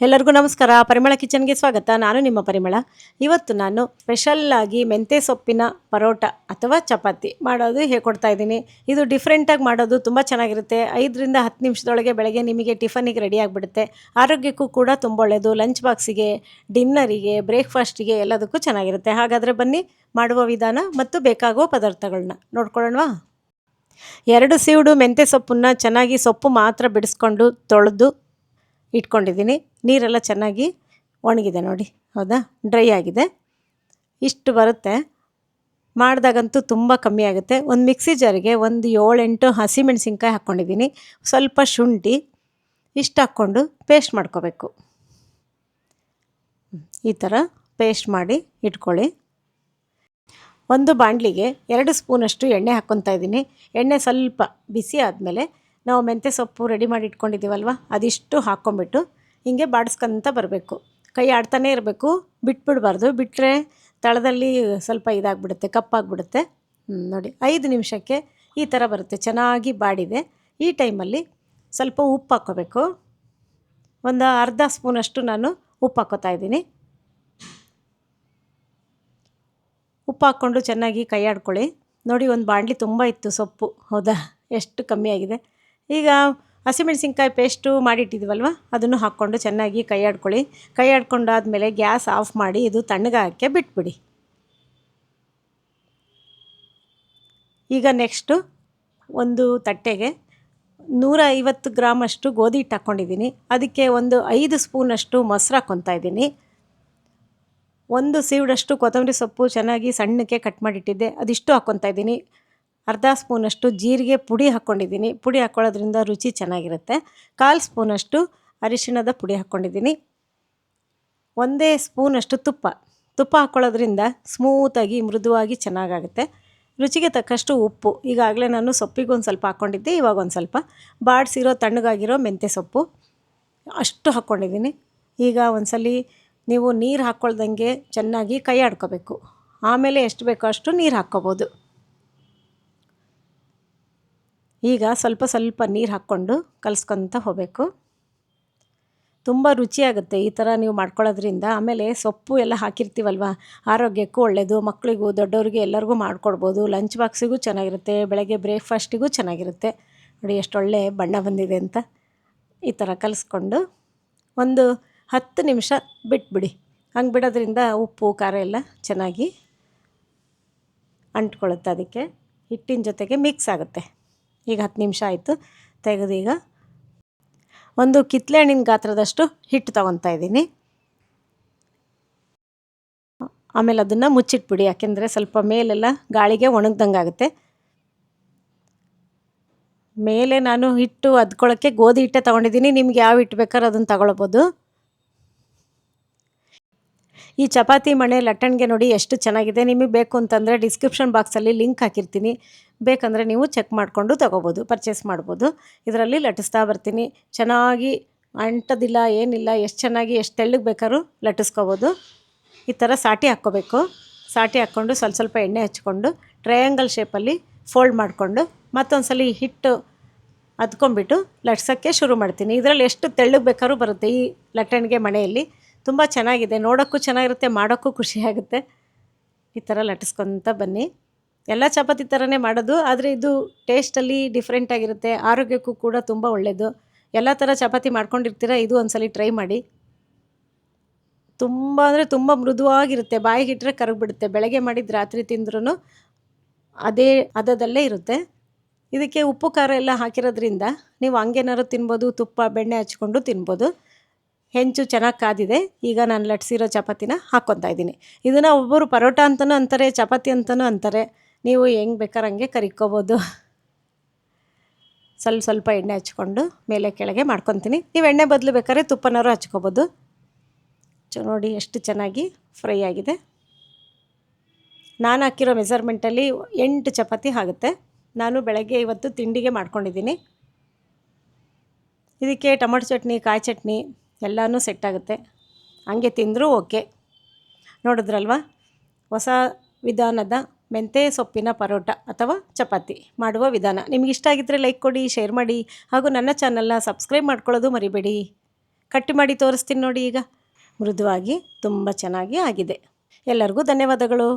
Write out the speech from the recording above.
ಎಲ್ಲರಿಗೂ ನಮಸ್ಕಾರ. ಪರಿಮಳ ಕಿಚನ್ಗೆ ಸ್ವಾಗತ. ನಾನು ನಿಮ್ಮ ಪರಿಮಳ. ಇವತ್ತು ನಾನು ಸ್ಪೆಷಲ್ಲಾಗಿ ಮೆಂತ್ಯ ಸೊಪ್ಪಿನ ಪರೋಟ ಅಥವಾ ಚಪಾತಿ ಮಾಡೋದು ಹೇಳ್ಕೊಡ್ತಾ ಇದ್ದೀನಿ. ಇದು ಡಿಫ್ರೆಂಟಾಗಿ ಮಾಡೋದು ತುಂಬ ಚೆನ್ನಾಗಿರುತ್ತೆ. ಐದರಿಂದ ಹತ್ತು ನಿಮಿಷದೊಳಗೆ ಬೆಳಗ್ಗೆ ನಿಮಗೆ ಟಿಫನಿಗೆ ರೆಡಿ ಆಗಿಬಿಡುತ್ತೆ. ಆರೋಗ್ಯಕ್ಕೂ ಕೂಡ ತುಂಬ ಒಳ್ಳೆಯದು ಲಂಚ್ ಬಾಕ್ಸಿಗೆ ಡಿನ್ನರಿಗೆ ಬ್ರೇಕ್ಫಾಸ್ಟಿಗೆ ಎಲ್ಲದಕ್ಕೂ ಚೆನ್ನಾಗಿರುತ್ತೆ. ಹಾಗಾದರೆ ಬನ್ನಿ, ಮಾಡುವ ವಿಧಾನ ಮತ್ತು ಬೇಕಾಗುವ ಪದಾರ್ಥಗಳನ್ನ ನೋಡ್ಕೊಳ್ಳೋಣವಾ? ಎರಡು ಸೀಡು ಮೆಂತ್ಯ ಸೊಪ್ಪನ್ನು ಚೆನ್ನಾಗಿ ಸೊಪ್ಪು ಮಾತ್ರ ಬಿಡಿಸ್ಕೊಂಡು ತೊಳೆದು ಇಟ್ಕೊಂಡಿದ್ದೀನಿ. ನೀರೆಲ್ಲ ಚೆನ್ನಾಗಿ ಒಣಗಿದೆ ನೋಡಿ. ಹೌದಾ? ಡ್ರೈ ಆಗಿದೆ. ಇಷ್ಟು ಬರುತ್ತೆ. ಮಾಡಿದಾಗಂತೂ ತುಂಬ ಕಮ್ಮಿ ಆಗುತ್ತೆ. ಒಂದು ಮಿಕ್ಸಿ ಜಾರಿಗೆ ಒಂದು ಏಳೆಂಟು ಹಸಿಮೆಣಸಿನ್ಕಾಯಿ ಹಾಕ್ಕೊಂಡಿದ್ದೀನಿ ಸ್ವಲ್ಪ ಶುಂಠಿ ಇಷ್ಟು ಹಾಕ್ಕೊಂಡು ಪೇಸ್ಟ್ ಮಾಡ್ಕೋಬೇಕು. ಈ ಥರ ಪೇಸ್ಟ್ ಮಾಡಿ ಇಟ್ಕೊಳ್ಳಿ. ಒಂದು ಬಾಣಲಿಗೆ ಎರಡು ಸ್ಪೂನಷ್ಟು ಎಣ್ಣೆ ಹಾಕ್ಕೊತಾ ಇದ್ದೀನಿ. ಎಣ್ಣೆ ಸ್ವಲ್ಪ ಬಿಸಿ ಆದಮೇಲೆ ನಾವು ಮೆಂತ್ಯ ಸೊಪ್ಪು ರೆಡಿ ಮಾಡಿ ಇಟ್ಕೊಂಡಿದ್ದೀವಲ್ವ? ಅದಿಷ್ಟು ಹಾಕ್ಕೊಂಬಿಟ್ಟು ಹಿಂಗೆ ಬಾಡಿಸ್ಕೊಂತ ಬರಬೇಕು. ಕೈ ಆಡ್ತಾನೇ ಇರಬೇಕು. ಬಿಟ್ಬಿಡಬಾರ್ದು. ಬಿಟ್ಟರೆ ತಳದಲ್ಲಿ ಸ್ವಲ್ಪ ಇದಾಗ್ಬಿಡುತ್ತೆ, ಕಪ್ಪಾಗ್ಬಿಡುತ್ತೆ. ನೋಡಿ, ಐದು ನಿಮಿಷಕ್ಕೆ ಈ ಥರ ಬರುತ್ತೆ. ಚೆನ್ನಾಗಿ ಬಾಡಿದೆ. ಈ ಟೈಮಲ್ಲಿ ಸ್ವಲ್ಪ ಉಪ್ಪು ಹಾಕ್ಕೋಬೇಕು. ಒಂದು ಅರ್ಧ ಸ್ಪೂನಷ್ಟು ನಾನು ಉಪ್ಪು ಹಾಕೋತಾ ಇದ್ದೀನಿ. ಉಪ್ಪು ಹಾಕ್ಕೊಂಡು ಚೆನ್ನಾಗಿ ಕೈ ಆಡ್ಕೊಳ್ಳಿ. ನೋಡಿ, ಒಂದು ಬಾಣಲಿ ತುಂಬ ಇತ್ತು ಸೊಪ್ಪು. ಹೌದಾ? ಎಷ್ಟು ಕಮ್ಮಿ ಆಗಿದೆ. ಈಗ ಹಸಿಮೆಣಸಿನ್ಕಾಯಿ ಪೇಸ್ಟು ಮಾಡಿಟ್ಟಿದ್ವಲ್ವ? ಅದನ್ನು ಹಾಕ್ಕೊಂಡು ಚೆನ್ನಾಗಿ ಕೈ ಆಡ್ಕೊಳ್ಳಿ ಕೈ ಆಡ್ಕೊಂಡಾದ್ಮೇಲೆ ಗ್ಯಾಸ್ ಆಫ್ ಮಾಡಿ ಇದು ತಣ್ಣಗಾಗಕ್ಕೆ ಬಿಟ್ಬಿಡಿ. ಈಗ ನೆಕ್ಸ್ಟು ಒಂದು ತಟ್ಟೆಗೆ ನೂರ ಐವತ್ತು ಗ್ರಾಮಷ್ಟು ಗೋಧಿ ಹಿಟ್ಟು ಹಾಕ್ಕೊಂಡಿದ್ದೀನಿ. ಅದಕ್ಕೆ ಒಂದು ಐದು ಸ್ಪೂನಷ್ಟು ಮೊಸರು ಹಾಕ್ಕೊತಾ ಇದ್ದೀನಿ. ಒಂದು ಸೀವ್ಡಷ್ಟು ಕೊತ್ತಂಬರಿ ಸೊಪ್ಪು ಚೆನ್ನಾಗಿ ಸಣ್ಣಕ್ಕೆ ಕಟ್ ಮಾಡಿಟ್ಟಿದ್ದೆ. ಅದಿಷ್ಟು ಹಾಕ್ಕೊತಾ ಇದ್ದೀನಿ. ಅರ್ಧ ಸ್ಪೂನಷ್ಟು ಜೀರಿಗೆ ಪುಡಿ ಹಾಕ್ಕೊಂಡಿದ್ದೀನಿ. ಪುಡಿ ಹಾಕ್ಕೊಳ್ಳೋದ್ರಿಂದ ರುಚಿ ಚೆನ್ನಾಗಿರುತ್ತೆ. ಕಾಲು ಸ್ಪೂನಷ್ಟು ಅರಿಶಿಣದ ಪುಡಿ ಹಾಕ್ಕೊಂಡಿದ್ದೀನಿ. ಒಂದೇ ಸ್ಪೂನಷ್ಟು ತುಪ್ಪ. ತುಪ್ಪ ಹಾಕ್ಕೊಳ್ಳೋದ್ರಿಂದ ಸ್ಮೂತಾಗಿ ಮೃದುವಾಗಿ ಚೆನ್ನಾಗಾಗುತ್ತೆ. ರುಚಿಗೆ ತಕ್ಕಷ್ಟು ಉಪ್ಪು. ಈಗಾಗಲೇ ನಾನು ಸೊಪ್ಪಿಗೆ ಒಂದು ಸ್ವಲ್ಪ ಹಾಕ್ಕೊಂಡಿದ್ದೆ ಇವಾಗ ಒಂದು ಸ್ವಲ್ಪ. ಬಾಡಿಸಿರೋ, ತಣ್ಣಗಾಗಿರೋ ಮೆಂತ್ಯ ಸೊಪ್ಪು ಅಷ್ಟು ಹಾಕ್ಕೊಂಡಿದ್ದೀನಿ ಈಗ ಒಂದ್ಸಲಿ ನೀವು ನೀರು ಹಾಕ್ಕೊಳ್ದಂಗೆ ಚೆನ್ನಾಗಿ ಕೈ ಆಡ್ಕೋಬೇಕು. ಆಮೇಲೆ ಎಷ್ಟು ಬೇಕೋ ಅಷ್ಟು ನೀರು ಹಾಕ್ಕೋಬೋದು. ಈಗ ಸ್ವಲ್ಪ ಸ್ವಲ್ಪ ನೀರು ಹಾಕ್ಕೊಂಡು ಕಲಿಸ್ಕೊತ ಹೋಗಬೇಕು. ತುಂಬ ರುಚಿಯಾಗುತ್ತೆ ಈ ಥರ ನೀವು ಮಾಡ್ಕೊಳ್ಳೋದ್ರಿಂದ. ಆಮೇಲೆ ಸೊಪ್ಪು ಎಲ್ಲ ಹಾಕಿರ್ತೀವಲ್ವ? ಆರೋಗ್ಯಕ್ಕೂ ಒಳ್ಳೆಯದು ಮಕ್ಕಳಿಗೂ ದೊಡ್ಡವ್ರಿಗೆ ಎಲ್ಲರಿಗೂ ಮಾಡಿಕೊಡ್ಬೋದು. ಲಂಚ್ ಬಾಕ್ಸಿಗೂ ಚೆನ್ನಾಗಿರುತ್ತೆ, ಬೆಳಗ್ಗೆ ಬ್ರೇಕ್ಫಾಸ್ಟಿಗೂ ಚೆನ್ನಾಗಿರುತ್ತೆ. ನೋಡಿ ಎಷ್ಟು ಒಳ್ಳೆ ಬಣ್ಣ ಬಂದಿದೆ ಅಂತ. ಈ ಥರ ಕಲಿಸ್ಕೊಂಡು ಒಂದು ಹತ್ತು ನಿಮಿಷ ಬಿಟ್ಬಿಡಿ. ಹಂಗೆ ಬಿಡೋದ್ರಿಂದ ಉಪ್ಪು, ಖಾರ ಎಲ್ಲ ಚೆನ್ನಾಗಿ ಅಂಟ್ಕೊಳ್ಳುತ್ತೆ ಅದಕ್ಕೆ. ಹಿಟ್ಟಿನ ಜೊತೆಗೆ ಮಿಕ್ಸ್ ಆಗುತ್ತೆ. ಈಗ ಹತ್ತು ನಿಮಿಷ ಆಯಿತು. ತೆಗೆದು ಈಗ ಒಂದು ಕಿತ್ಲೆ ಹಣ್ಣಿನ ಗಾತ್ರದಷ್ಟು ಹಿಟ್ಟು ತೊಗೊತಾ ಇದ್ದೀನಿ. ಆಮೇಲೆ ಅದನ್ನು ಮುಚ್ಚಿಟ್ಬಿಡಿ, ಯಾಕೆಂದರೆ ಸ್ವಲ್ಪ ಮೇಲೆಲ್ಲ ಗಾಳಿಗೆ ಒಣಗ್ದಂಗೆ ಆಗುತ್ತೆ. ಮೇಲೆ ನಾನು ಹಿಟ್ಟು ಅದ್ಕೊಳ್ಳೋಕ್ಕೆ ಗೋಧಿ ಹಿಟ್ಟೆ ತೊಗೊಂಡಿದ್ದೀನಿ. ನಿಮ್ಗೆ ಯಾವ ಹಿಟ್ಟು ಬೇಕಾದ್ರೆ ಅದನ್ನು ತಗೊಳ್ಬೋದು. ಈ ಚಪಾತಿ ಮಣೆ ಲಟ್ಟಣಿಗೆ ನೋಡಿ ಎಷ್ಟು ಚೆನ್ನಾಗಿದೆ. ನಿಮಗೆ ಬೇಕು ಅಂತಂದರೆ ಡಿಸ್ಕ್ರಿಪ್ಷನ್ ಬಾಕ್ಸಲ್ಲಿ ಲಿಂಕ್ ಹಾಕಿರ್ತೀನಿ. ಬೇಕಂದರೆ ನೀವು ಚೆಕ್ ಮಾಡಿಕೊಂಡು ತೊಗೋಬೋದು ಪರ್ಚೇಸ್ ಮಾಡ್ಬೋದು. ಇದರಲ್ಲಿ ಲಟ್ಟಿಸ್ತಾ ಬರ್ತೀನಿ. ಚೆನ್ನಾಗಿ ಅಂಟದಿಲ್ಲ, ಏನಿಲ್ಲ, ಎಷ್ಟು ಚೆನ್ನಾಗಿ, ಎಷ್ಟು ತೆಳ್ಳಗೆ ಬೇಕಾದ್ರೂ ಲಟ್ಟಿಸ್ಕೋಬೋದು. ಈ ಥರ ಸಾಟಿ ಹಾಕ್ಕೋಬೇಕು. ಸಾಟಿ ಹಾಕ್ಕೊಂಡು ಸ್ವಲ್ಪ ಸ್ವಲ್ಪ ಎಣ್ಣೆ ಹಚ್ಕೊಂಡು ಟ್ರಯಾಂಗಲ್ ಶೇಪಲ್ಲಿ ಫೋಲ್ಡ್ ಮಾಡಿಕೊಂಡು ಮತ್ತೊಂದು ಸಲ ಹಿಟ್ಟು ಅದ್ಕೊಂಬಿಟ್ಟು ಲಟ್ಸೋಕ್ಕೆ ಶುರು ಮಾಡ್ತೀನಿ. ಇದರಲ್ಲಿ ಎಷ್ಟು ತೆಳ್ಳಗೆ ಬೇಕಾದ್ರೂ ಬರುತ್ತೆ ಈ ಲಟ್ಟಣಿಗೆ ಮಣೆಯಲ್ಲಿ. ತುಂಬ ಚೆನ್ನಾಗಿದೆ. ನೋಡೋಕ್ಕೂ ಚೆನ್ನಾಗಿರುತ್ತೆ, ಮಾಡೋಕ್ಕೂ ಖುಷಿಯಾಗುತ್ತೆ ಈ ಥರ ಲಟ್ಟಿಸ್ಕೊತ ಬನ್ನಿ. ಎಲ್ಲ ಚಪಾತಿ ಥರನೇ ಮಾಡೋದು, ಆದರೆ ಇದು ಟೇಸ್ಟಲ್ಲಿ ಡಿಫ್ರೆಂಟ್ ಆಗಿರುತ್ತೆ. ಆರೋಗ್ಯಕ್ಕೂ ಕೂಡ ತುಂಬ ಒಳ್ಳೆಯದು ಎಲ್ಲ ಥರ ಚಪಾತಿ ಮಾಡ್ಕೊಂಡಿರ್ತೀರ, ಇದು ಒಂದ್ಸಲಿ ಟ್ರೈ ಮಾಡಿ. ತುಂಬ ಅಂದರೆ ತುಂಬ ಮೃದುವಾಗಿರುತ್ತೆ. ಬಾಯಿಗೆ ಇಟ್ಟರೆ ಕರಗಿಬಿಡುತ್ತೆ. ಬೆಳಗ್ಗೆ ಮಾಡಿದ ರಾತ್ರಿ ತಿಂದ್ರೂ ಅದೇ, ಅದದಲ್ಲೇ ಇರುತ್ತೆ. ಇದಕ್ಕೆ ಉಪ್ಪು, ಖಾರ ಎಲ್ಲ ಹಾಕಿರೋದ್ರಿಂದ ನೀವು ಹಂಗೇನಾದ್ರು ತಿನ್ಬೋದು, ತುಪ್ಪ, ಬೆಣ್ಣೆ ಹಚ್ಕೊಂಡು ತಿನ್ಬೋದು. ಹೆಂಚು ಚೆನ್ನಾಗಿ ಕಾದಿದೆ, ಈಗ ನಾನು ಲಟ್ಸಿರೋ ಚಪಾತಿನ ಹಾಕ್ಕೊತಾ ಇದ್ದೀನಿ. ಇದನ್ನು ಒಬ್ಬರು ಪರೋಟ ಅಂತಲೂ ಅಂತಾರೆ, ಚಪಾತಿ ಅಂತಲೂ ಅಂತಾರೆ. ನೀವು ಹೆಂಗೆ ಬೇಕಾದ್ರೆ ಹಂಗೆ ಕರಿಕೋಬೋದು. ಸ್ವಲ್ಪ ಸ್ವಲ್ಪ ಎಣ್ಣೆ ಹಚ್ಕೊಂಡು ಮೇಲೆ ಕೆಳಗೆ ಮಾಡ್ಕೊತೀನಿ. ನೀವು ಎಣ್ಣೆ ಬದಲು ಬೇಕಾದ್ರೆ ತುಪ್ಪನಾರು ಹಚ್ಕೋಬೋದು. ಚ, ನೋಡಿ ಎಷ್ಟು ಚೆನ್ನಾಗಿ ಫ್ರೈ ಆಗಿದೆ. ನಾನು ಹಾಕಿರೋ ಮೆಸರ್ಮೆಂಟಲ್ಲಿ ಎಂಟು ಚಪಾತಿ ಆಗುತ್ತೆ. ನಾನು ಬೆಳಗ್ಗೆ ಇವತ್ತು ತಿಂಡಿಗೆ ಮಾಡ್ಕೊಂಡಿದ್ದೀನಿ. ಇದಕ್ಕೆ ಟೊಮೊಟೊ ಚಟ್ನಿ, ಕಾಯಿ ಚಟ್ನಿ ಎಲ್ಲನೂ ಸೆಟ್ ಆಗುತ್ತೆ. ಹಂಗೆ ತಿಂದರೂ ಓಕೆ ನೋಡಿದ್ರಲ್ವ? ಹೊಸ ವಿಧಾನದ ಮೆಂತ್ಯ ಸೊಪ್ಪಿನ ಪರೋಟ ಅಥವಾ ಚಪಾತಿ ಮಾಡುವ ವಿಧಾನ. ನಿಮ್ಗೆ ಇಷ್ಟ ಆಗಿದ್ದರೆ ಲೈಕ್ ಕೊಡಿ ಶೇರ್ ಮಾಡಿ, ಹಾಗೂ ನನ್ನ ಚಾನಲ್ನ ಸಬ್ಸ್ಕ್ರೈಬ್ ಮಾಡ್ಕೊಳ್ಳೋದು ಮರಿಬೇಡಿ. ಕಟ್ ಮಾಡಿ ತೋರಿಸ್ತೀನಿ ನೋಡಿ ಈಗ. ಮೃದುವಾಗಿ ತುಂಬ ಚೆನ್ನಾಗಿ ಆಗಿದೆ. ಎಲ್ಲರಿಗೂ ಧನ್ಯವಾದಗಳು.